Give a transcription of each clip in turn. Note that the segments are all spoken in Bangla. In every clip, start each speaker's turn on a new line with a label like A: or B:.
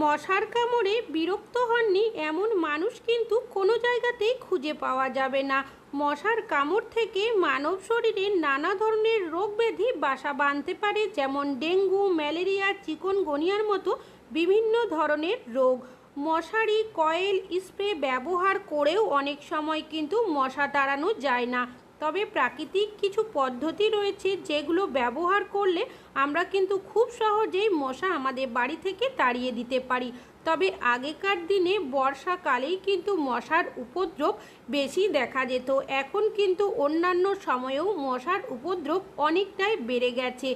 A: মশার কামড়ে বিরক্ত হননি এমন মানুষ কিন্তু কোনো জায়গাতেই খুঁজে পাওয়া যাবে না। মশার কামড় থেকে মানব শরীরে নানা ধরনের রোগ ব্যাধি বাসা বাঁধতে পারে, যেমন ডেঙ্গু, ম্যালেরিয়া চিকনগনিয়ার মতো বিভিন্ন ধরনের রোগ। মশারি, কয়েল, স্প্রে ব্যবহার করেও অনেক সময় কিন্তু মশা তাড়ানো যায় না। তবে প্রাকৃতিক কিছু পদ্ধতি রয়েছে যেগুলো ব্যবহার করলে আমরা কিন্তু খুব সহজেই মশা আমাদের বাড়ি থেকে তাড়িয়ে দিতে পারি। তবে আগেকার দিনে বর্ষাকালেই কিন্তু মশার উপদ্রব বেশি দেখা যেত। এখন কিন্তু অন্যান্য সময়েও মশার উপদ্রব অনেকটাই বেড়ে গেছে।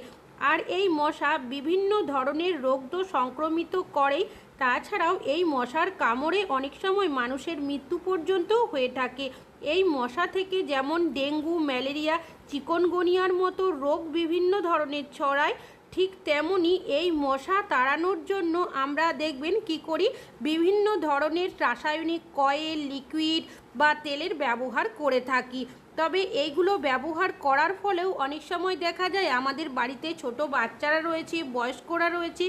A: আর এই মশা বিভিন্ন ধরনের রোগ তো সংক্রমিত করেই, তাছাড়াও এই মশার কামড়ে অনেক সময় মানুষের মৃত্যু পর্যন্তও হয়ে থাকে। এই মশা থেকে যেমন ডেঙ্গু, ম্যালেরিয়া, চিকনগনিয়ার মতো রোগ বিভিন্ন ধরনের ছড়ায়, ঠিক তেমনি এই মশা তাড়ানোর জন্য আমরা দেখবেন কি করি? বিভিন্ন ধরনের রাসায়নিক, কয়েল, লিকুইড বা তেলের ব্যবহার করে থাকি। তবে এইগুলো ব্যবহার করার ফলেও অনেক সময় দেখা যায় আমাদের বাড়িতে ছোট বাচ্চারা রয়েছে, বয়স্করা রয়েছে,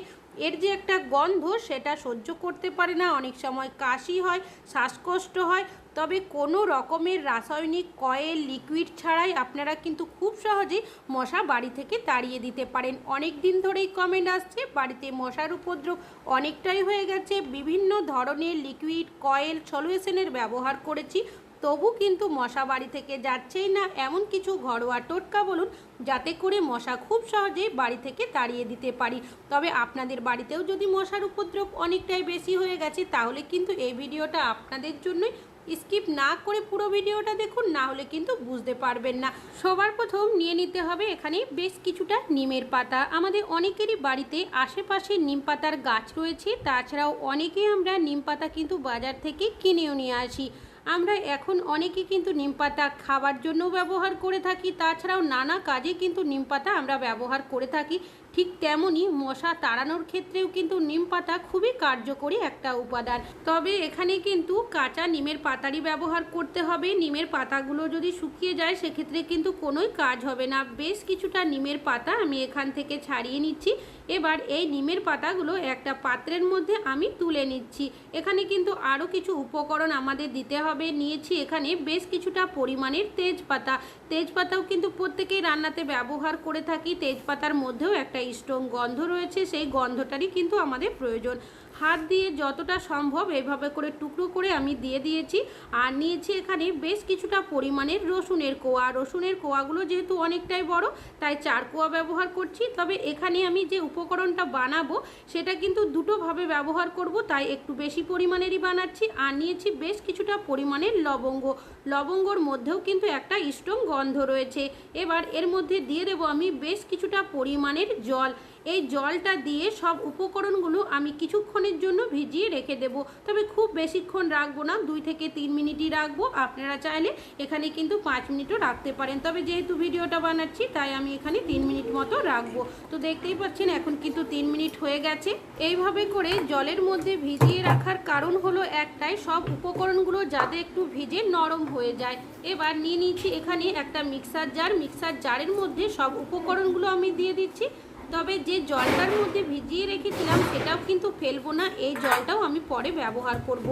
A: এর যে একটা গন্ধ সেটা সহ্য করতে পারে না। অনেক সময় কাশি হয়, শ্বাসকষ্ট হয়। তবে কোনো রকমের রাসায়নিক কয়েল, লিকুইড ছাড়াই আপনারা কিন্তু খুব সহজেই মশা বাড়ি থেকে তাড়িয়ে দিতে পারেন। অনেক দিন ধরেই কমেন্ট আসছে, বাড়িতে মশার উপদ্রব অনেকটাই হয়ে গেছে। বিভিন্ন ধরনের লিকুইড, কয়েল, সলিউশনের ব্যবহার করেছি। তবু কিন্তু মশা বাড়ি থেকে যাচ্ছেই না। এমন কিছু ঘরোয়া টোটকা বলুন, যাতে করে মশা খুব সহজেই বাড়ি থেকে তাড়িয়ে দিতে পারি। তবে আপনাদের বাড়িতেও যদি মশার উপদ্রব অনেকটাই বেশি হয়ে গেছে, তাহলে কিন্তু এই ভিডিওটা আপনাদের জন্যই স্কিপ না করে পুরো ভিডিওটা দেখুন, না হলে কিন্তু বুঝতে পারবেন না। সবার প্রথম নিয়ে নিতে হবে এখানে বেশ কিছুটা নিমের পাতা। আমাদের অনেকেরই বাড়িতে আশেপাশে নিম পাতার গাছ রয়েছে, তাছাড়াও অনেকেই আমরা নিম পাতা কিন্তু বাজার থেকে কিনেও নিয়ে আসি। আমরা এখন অনেকে কিন্তু নিম পাতা খাবার জন্য ব্যবহার করে থাকি, তাছাড়াও নানা কাজে কিন্তু নিম পাতা আমরা ব্যবহার করে থাকি। ঠিক তেমনই মশা তাড়ানোর ক্ষেত্রেও কিন্তু নিম পাতা খুবই কার্যকরী একটা উপাদান। তবে এখানে কিন্তু কাঁচা নিমের পাতারই ব্যবহার করতে হবে। নিমের পাতাগুলো যদি শুকিয়ে যায়, সেক্ষেত্রে কিন্তু কোনোই কাজ হবে না। বেশ কিছুটা নিমের পাতা আমি এখান থেকে ছাড়িয়ে নিচ্ছি। এবার এই নিমের পাতাগুলো একটা পাত্রের মধ্যে আমি তুলে নিচ্ছি। এখানে কিন্তু আরও কিছু উপকরণ আমাদের দিতে হবে। নিয়েছি এখানে বেশ কিছুটা পরিমাণের তেজপাতা। তেজপাতাও কিন্তু প্রত্যেকেই রান্নাতে ব্যবহার করে থাকি। তেজপাতার মধ্যেও একটা স্ট্রং গন্ধ রয়েছে, সেই গন্ধটারই কিন্তু আমাদের প্রয়োজন। হাত দিয়ে যতটা সম্ভব এভাবে করে টুকরো করে আমি দিয়ে দিয়েছি। আর নিয়েছি এখানে বেশ কিছুটা পরিমাণের রসুনের কোয়া। রসুনের কোয়াগুলো যেহেতু অনেকটাই বড়, তাই চার কোয়া ব্যবহার করছি। তবে এখানে আমি যে উপকরণটা বানাবো, সেটা কিন্তু দুটোভাবে ব্যবহার করব, তাই একটু বেশি পরিমাণেরই বানাচ্ছি। আর নিয়েছি বেশ কিছুটা পরিমাণের লবঙ্গ। লবঙ্গর মধ্যেও কিন্তু একটা স্ট্রং গন্ধ রয়েছে। এবার এর মধ্যে দিয়ে দেবো আমি বেশ কিছুটা পরিমাণের জল। এই জলটা দিয়ে সব উপকরণগুলো আমি কিছুক্ষণের জন্য ভিজিয়ে রেখে দেব। তবে খুব বেশিক্ষণ রাখব না, দুই থেকে তিন মিনিটই রাখব। আপনারা চাইলে এখানে কিন্তু পাঁচ মিনিটও রাখতে পারেন। তবে যেহেতু ভিডিওটা বানাচ্ছি, তাই আমি এখানে তিন মিনিট মতো রাখব। তো দেখতেই পাচ্ছেন, এখন কিন্তু তিন মিনিট হয়ে গেছে। এইভাবে করে জলের মধ্যে ভিজিয়ে রাখার কারণ হলো একটাই, সব উপকরণগুলো যাতে একটু ভিজে নরম হয়ে যায়। এবার নিয়ে নিচ্ছি এখানে একটা মিক্সার জার। মিক্সার জারের মধ্যে সব উপকরণগুলো আমি দিয়ে দিচ্ছি। তবে যে জলটার মধ্যে ভিজিয়ে রেখেছিলাম, সেটাও কিন্তু ফেলব না। এই জলটাও আমি পরে ব্যবহার করব।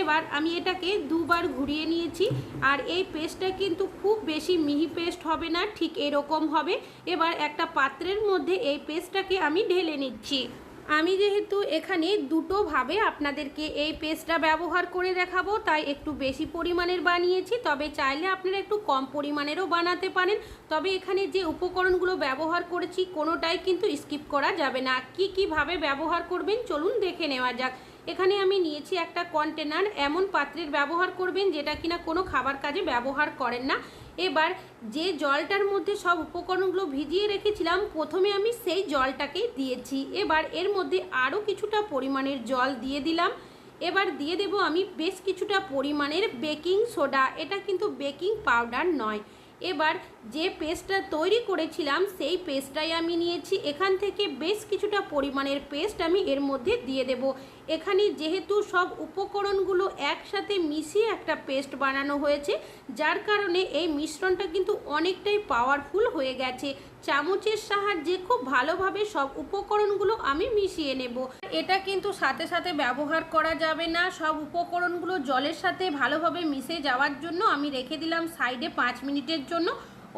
A: এবার আমি এটাকে দুবার ঘুরিয়ে নিয়েছি, আর এই পেস্টটা কিন্তু খুব বেশি মিহি পেস্ট হবে না, ঠিক এরকম হবে। এবার একটা পাত্রের মধ্যে এই পেস্টটাকে আমি ঢেলে নিচ্ছি। আমি যেহেতু এখানে দুটোভাবে আপনাদেরকে এই পেস্টটা ব্যবহার করে দেখাবো, তাই একটু বেশি পরিমাণের বানিয়েছি। তবে চাইলে আপনারা একটু কম পরিমাণেরও বানাতে পারেন। তবে এখানে যে উপকরণগুলো ব্যবহার করেছি, কোনোটাই কিন্তু স্কিপ করা যাবে না। কি কীভাবে ব্যবহার করবেন, চলুন দেখে নেওয়া যাক। এখানে আমি নিয়েছি একটা কন্টেনার। এমন পাত্রের ব্যবহার করবেন, যেটা কিনা কোনো খাবার কাজে ব্যবহার করেন না। এবার যে জলটার মধ্যে সব উপকরণগুলো ভিজিয়ে রেখেছিলাম, প্রথমে আমি সেই জলটাকেই দিয়েছি। এবার এর মধ্যে আরও কিছুটা পরিমাণের জল দিয়ে দিলাম। এবার দিয়ে দেব আমি বেশ কিছুটা পরিমাণের বেকিং সোডা। এটা কিন্তু বেকিং পাউডার নয়। এবার যে পেস্টটা তৈরি করেছিলাম, সেই পেস্টটাই আমি নিয়েছি। এখান থেকে বেশ কিছুটা পরিমাণের পেস্ট আমি এর মধ্যে দিয়ে দেব। এখানে যেহেতু সব উপকরণগুলো একসাথে মিশিয়ে একটা পেস্ট বানানো হয়েছে, যার কারণে এই মিশ্রণটা কিন্তু অনেকটাই পাওয়ারফুল হয়ে গেছে। চামচের সাহায্যে খুব ভালোভাবে সব উপকরণগুলো আমি মিশিয়ে নেব। এটা কিন্তু সাথে সাথে ব্যবহার করা যাবে না। সব উপকরণগুলো জলের সাথে ভালোভাবে মিশে যাওয়ার জন্য আমি রেখে দিলাম সাইডে পাঁচ মিনিটের জন্য।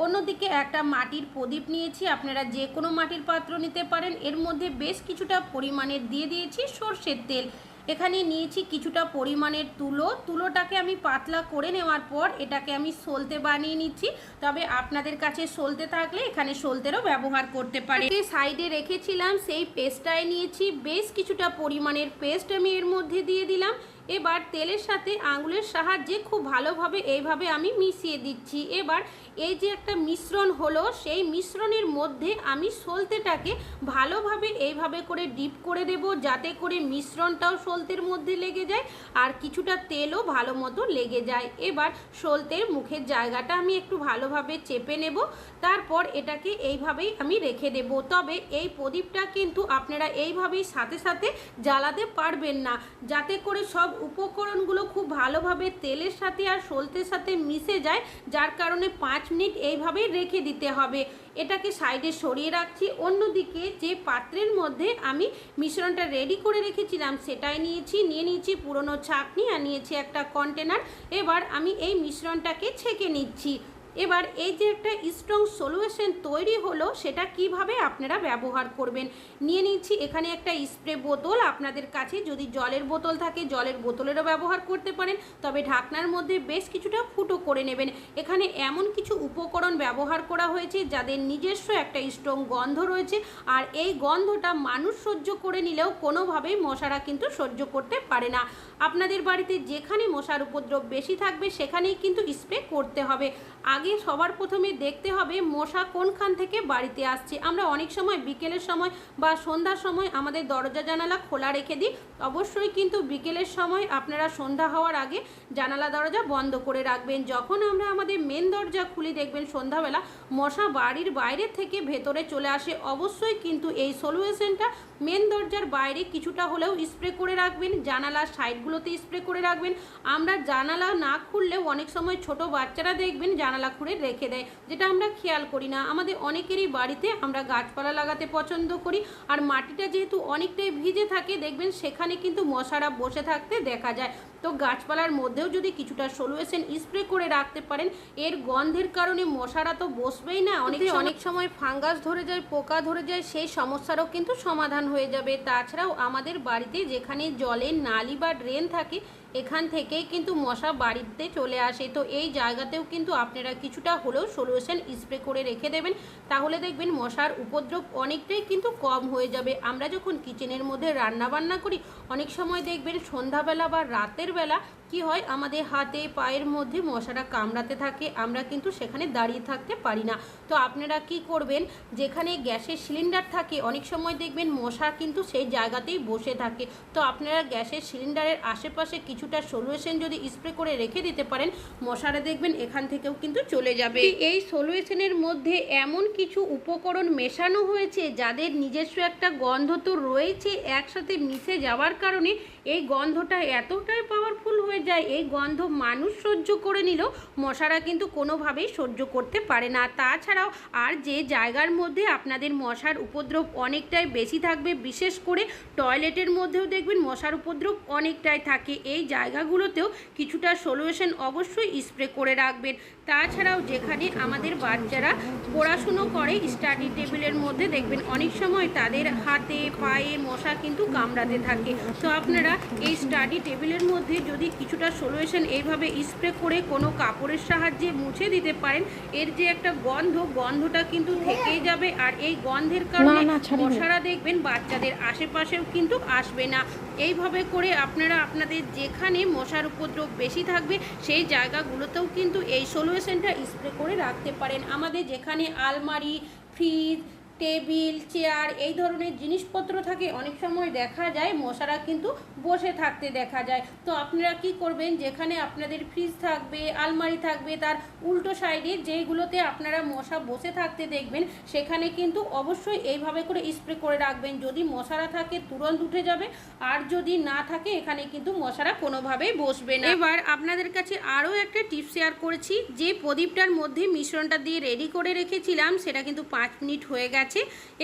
A: অন্যদিকে একটা মাটির প্রদীপ নিয়েছি, আপনারা যে কোনো মাটির পাত্র নিতে পারেন। এর মধ্যে বেশ কিছুটা পরিমাণের দিয়ে দিয়েছি সর্ষের তেল। এখানে নিয়েছি কিছুটা পরিমাণের তুলো। তুলোটাকে আমি পাতলা করে নেওয়ার পর এটাকে আমি সলতে বানিয়ে নিচ্ছি। তবে আপনাদের কাছে সলতে থাকলে এখানে সলতেরও ব্যবহার করতে পারে সাইডে রেখেছিলাম, সেই পেস্টটাই নিয়েছি। বেশ কিছুটা পরিমাণের পেস্ট আমি এর মধ্যে দিয়ে দিলাম। এবার তেলের সাথে আঙুলের সাহায্যে খুব ভালোভাবে এইভাবে আমি মিশিয়ে দিচ্ছি। এবার এই যে একটা মিশ্রণ হলো, সেই মিশ্রণের মধ্যে আমি সলতেটাকে ভালোভাবে এইভাবে করে ডিপ করে দেব, যাতে করে মিশ্রণটাও সলতের মধ্যে লেগে যায় আর কিছুটা তেলও ভালো মতো লেগে যায়। এবার সলতের মুখের জায়গাটা আমি একটু ভালোভাবে চেপে নেব, তারপর এটাকে এইভাবেই আমি রেখে দেব। তবে এই প্রদীপটা কিন্তু আপনারা এইভাবেই সাথে সাথে জ্বালাতে পারবেন না, যাতে করে সব উপকরণগুলো খুব ভালোভাবে তেলের সাথে আর সলতের সাথে মিশে যায়, যার কারণে পাঁচ মিনিট এইভাবেই রেখে দিতে হবে। এটাকে সাইডে সরিয়ে রাখছি। অন্যদিকে যে পাত্রের মধ্যে আমি মিশ্রণটা রেডি করে রেখেছিলাম, সেটাই নিয়েছি। নিয়ে নিয়েছি পুরনো ছাকনি আর নিয়েছি একটা কন্টেনার এবার আমি এই মিশ্রণটাকে ছেঁকে নিচ্ছি। এবার এই যে একটা স্ট্রং সলিউশন তৈরি হলো, সেটা কীভাবে আপনারা ব্যবহার করবেন? নিয়ে নিচ্ছি এখানে একটা স্প্রে বোতল আপনাদের কাছে। যদি জলের বোতল থাকে, জলের বোতলেরও ব্যবহার করতে পারেন। তবে ঢাকনার মধ্যে বেশ কিছুটা ফুটো করে নেবেন। এখানে এমন কিছু উপকরণ ব্যবহার করা হয়েছে, যাদের নিজস্ব একটা স্ট্রং গন্ধ রয়েছে। আর এই গন্ধটা মানুষ সহ্য করে নিলেও কোনোভাবেই মশারা কিন্তু সহ্য করতে পারে না। আপনাদের বাড়িতে যেখানে মশার উপদ্রব বেশি থাকবে, সেখানেই কিন্তু স্প্রে করতে হবে। আগে সবার প্রথমে দেখতে হবে মশা কোনখান থেকে বাড়িতে আসছে। আমরা অনেক সময় বিকেলের সময় বা সন্ধ্যার সময় আমাদের দরজা জানালা খোলা রেখে দিই। অবশ্যই কিন্তু বিকেলের সময় আপনারা সন্ধ্যা হওয়ার আগে জানালা, দরজা বন্ধ করে রাখবেন। যখন আমরা আমাদের মেন দরজা খুলি, দেখবেন সন্ধ্যাবেলা মশা বাড়ির বাইরে থেকে ভেতরে চলে আসে। অবশ্যই কিন্তু এই সলিউশনটা মেন দরজার বাইরে কিছুটা হলেও স্প্রে করে রাখবেন। জানালার সাইডগুলোতে স্প্রে করে রাখবেন। আমরা জানালা না খুললেও অনেক সময় ছোট বাচ্চারা দেখবেন জানালা খুলে রেখে দেয় যেটা আমরা খেয়াল করি না। আমাদের অনেকেরই বাড়িতে আমরা গাছপালা লাগাতে পছন্দ করি আর মাটিটা যেহেতু অনেকটাই ভিজে থাকে দেখবেন সেখানে কিন্তু মশারা বসে থাকতে দেখা যায়। তো গাছপালার মধ্যেও যদি কিছুটা সলিউশন স্প্রে করে রাখতে পারেন এর গন্ধের কারণে মশারা তো বসবেই না। অনেক অনেক সময় ফাঙ্গাস ধরে যায় পোকা ধরে যায় সেই সমস্যারও কিন্তু সমাধান হয়ে যাবে। তাছাড়াও আমাদের বাড়িতে যেখানে জলের নালি বা ড্রেন থাকে এখান থেকে কিন্তু মশা বাড়িতে চলে আসে। তো এই জায়গাতেও কিন্তু আপনারা কিছুটা হলেও সলিউশন স্প্রে করে রেখে দেবেন। তাহলে দেখবেন মশার উপদ্রব অনেকটাই কিন্তু কম হয়ে যাবে। আমরা যখন কিচেনের মধ্যে রান্না বান্না করি, অনেক সময় দেখবেন সন্ধ্যাবেলা বা রাতের বেলা কি হয়? আমাদের হাতে, পায়ের মধ্যে মশারা কামড়াতে থাকে, আমরা কিন্তু সেখানে দাঁড়িয়ে থাকতে পারি না। তো আপনারা কি করবেন? যেখানে গ্যাসের সিলিন্ডার থাকে, অনেক সময় দেখবেন মশা কিন্তু সেই জায়গাতেই বসে থাকে। তো আপনারা গ্যাসের সিলিন্ডারের আশেপাশে কিছুটা সলিউশন যদি স্প্রে করে রেখে দিতে পারেন, মশারা দেখবেন এখান থেকেও কিন্তু চলে যাবে। এই সলিউশনের মধ্যে এমন কিছু উপকরণ মেশানো হয়েছে, যাদের নিজস্ব একটা গন্ধ তো রয়েছে, একসাথে মিশে যাওয়ার কারণে এই গন্ধটা এতটাই পাওয়ারফুল হয়ে যায়, এই গন্ধ মানুষ সহ্য করে নিলেও মশারা কিন্তু কোনোভাবেই সহ্য করতে পারে না। তাছাড়াও আর যে জায়গার মধ্যে আপনাদের মশার উপদ্রব অনেকটাই বেশি থাকবে, বিশেষ করে টয়লেটের মধ্যেও দেখবেন মশার উপদ্রব অনেকটাই থাকে। এই জায়গাগুলোতেও কিছুটা সলিউশন অবশ্যই স্প্রে করে রাখবেন। তাছাড়াও যেখানে আমাদের বাচ্চারা পড়াশুনো করে স্টাডি টেবিলের মধ্যে দেখবেন অনেক সময় তাদের হাতে, পায়ে মশা কিন্তু কামড়াতে থাকে। তো আপনারা এই স্টাডি টেবিলের মধ্যে যদি কিছুটা সলিউশন এইভাবে স্প্রে করে কোনো কাপড়ের সাহায্যে মুছে দিতে পারেন এর যে একটা গন্ধ গন্ধটা কিন্তু থেকেই যাবে। আর এই গন্ধের কারণে মশারা দেখবেন বাচ্চাদের আশেপাশেও কিন্তু আসবে না। এইভাবে করে আপনারা আপনাদের যেখানে মশার উপদ্রব বেশি থাকবে সেই জায়গাগুলোতেও কিন্তু এই সলিউশনটা স্প্রে করে রাখতে পারেন। আমাদের যেখানে আলমারি ফ্রিজ টেবিল, চেয়ার এই ধরনের জিনিসপত্র থাকে। অনেক সময় দেখা যায় মশারা কিন্তু বসে থাকতে দেখা যায়। তো আপনারা কি করবেন? যেখানে আপনাদের ফ্রিজ থাকবে, আলমারি থাকবে, তার উল্টো সাইডে যেইগুলোতে আপনারা মশা বসে থাকতে দেখবেন, সেখানে কিন্তু অবশ্যই এইভাবে করে স্প্রে করে রাখবেন। যদি মশারা থাকে, তুরন্ত উঠে যাবে। আর যদি না থাকে, এখানে কিন্তু মশারা কোনোভাবেই বসবে না। এবার আপনাদের কাছে আরও একটা টিপস শেয়ার করেছি। যে প্রদীপটার মধ্যে মিশ্রণটা দিয়ে রেডি করে রেখেছিলাম, সেটা কিন্তু পাঁচ মিনিট হয়ে গেছে।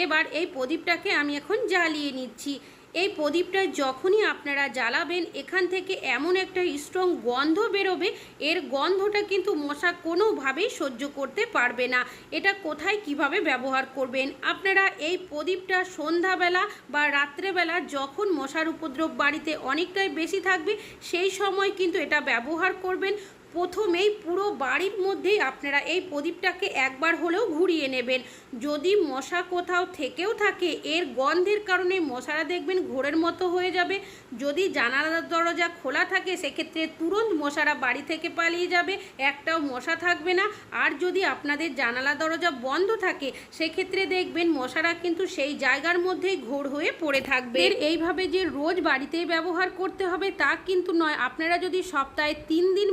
A: এবার এই প্রদীপটাকে আমি এখন জ্বালিয়ে নিচ্ছি। এই প্রদীপটা যখনই আপনারা জ্বালাবেন, এখান থেকে এমন একটা স্ট্রং গন্ধ বেরোবে, এর গন্ধটা কিন্তু মশা কোনোভাবেই সহ্য করতে পারবে না। এটা কোথায়, কীভাবে ব্যবহার করবেন? আপনারা এই প্রদীপটা সন্ধ্যাবেলা বা রাত্রেবেলা যখন মশার উপদ্রব বাড়িতে অনেকটাই বেশি থাকবে, সেই সময় কিন্তু এটা ব্যবহার করবেন। প্রথমেই পুরো বাড়ির মধ্যেই আপনারা এই প্রদীপটাকে একবার হলেও ঘুরিয়ে নেবেন। যদি মশা কোথাও থেকেও থাকে, এর গন্ধের কারণে মশারা দেখবেন ঘোরের মতো হয়ে যাবে। যদি জানালার দরজা খোলা থাকে, সেক্ষেত্রে তুরন্ত মশারা বাড়ি থেকে পালিয়ে যাবে, একটাও মশা থাকবে না। আর যদি আপনাদের জানালা দরজা বন্ধ থাকে, সেক্ষেত্রে দেখবেন মশারা কিন্তু সেই জায়গার মধ্যেই ঘোর হয়ে পড়ে থাকবে। এর এইভাবে যে রোজ বাড়িতেই ব্যবহার করতে হবে, তা কিন্তু নয়। আপনারা যদি সপ্তাহে তিন দিন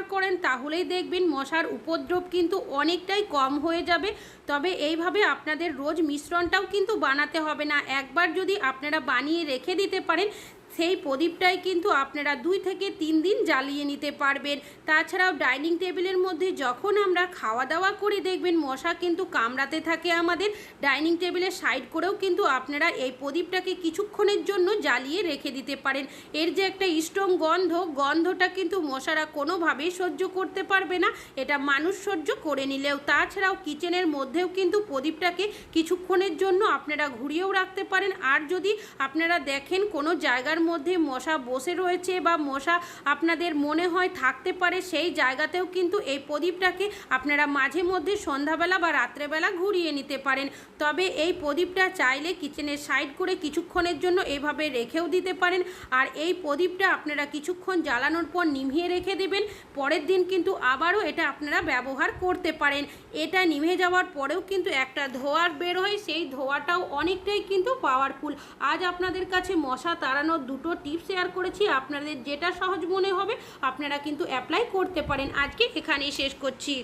A: ব্যবহার করেন, তাহলেই দেখবেন মশার উপদ্রব কিন্তু অনেকটাই কম হয়ে যাবে। তবে এইভাবে আপনাদের রোজ মিশ্রণটাও কিন্তু বানাতে হবে না। একবার যদি আপনারা বানিয়ে রেখে দিতে পারেন সেই প্রদীপটাই কিন্তু আপনারা দুই থেকে তিন দিন জ্বালিয়ে নিতে পারবেন। তাছাড়াও ডাইনিং টেবিলের মধ্যে যখন আমরা খাওয়া দাওয়া করে দেখবেন, মশা কিন্তু কামড়াতে থাকে আমাদের। ডাইনিং টেবিলের সাইড করেও কিন্তু আপনারা এই প্রদীপটাকে কিছুক্ষণের জন্য জ্বালিয়ে রেখে দিতে পারেন। এর যে একটা স্ট্রং গন্ধ, গন্ধটা কিন্তু মশারা কোনোভাবেই সহ্য করতে পারবে না। এটা মানুষ সহ্য করে নিলেও। তাছাড়াও কিচেনের মধ্যেও কিন্তু প্রদীপটাকে কিছুক্ষণের জন্য আপনারা ঘুরিয়েও রাখতে পারেন। আর যদি আপনারা দেখেন কোনো জায়গার মধ্যে মশা বসে রয়েছে বা মশা আপনাদের মনে হয় থাকতে পারে, সেই জায়গাতেও কিন্তু এই প্রদীপটাকে আপনারা মাঝে মধ্যে সন্ধ্যাবেলা বা রাত্রেবেলা ঘুরিয়ে নিতে পারেন। তবে এই প্রদীপটা চাইলে কিচেনের সাইড করে কিছুক্ষণের জন্য এভাবে রেখেও দিতে পারেন। আর এই প্রদীপটা আপনারা কিছুক্ষণ জ্বালানোর পর নিভিয়ে রেখে দেবেন, পরের দিন কিন্তু আবারও এটা আপনারা ব্যবহার করতে পারেন। এটা নিভে যাওয়ার পরেও কিন্তু একটা ধোয়ার বের হয়, সেই ধোয়াটাও অনেকটাই কিন্তু পাওয়ারফুল আজ আপনাদের কাছে মশা তাড়ানোর দুটো টিপস শেয়ার করেছি, আপনাদের যেটা সহজ মনে হবে, আপনারা কিন্তু অ্যাপ্লাই করতে পারেন। আজকে এখানেই শেষ করছি।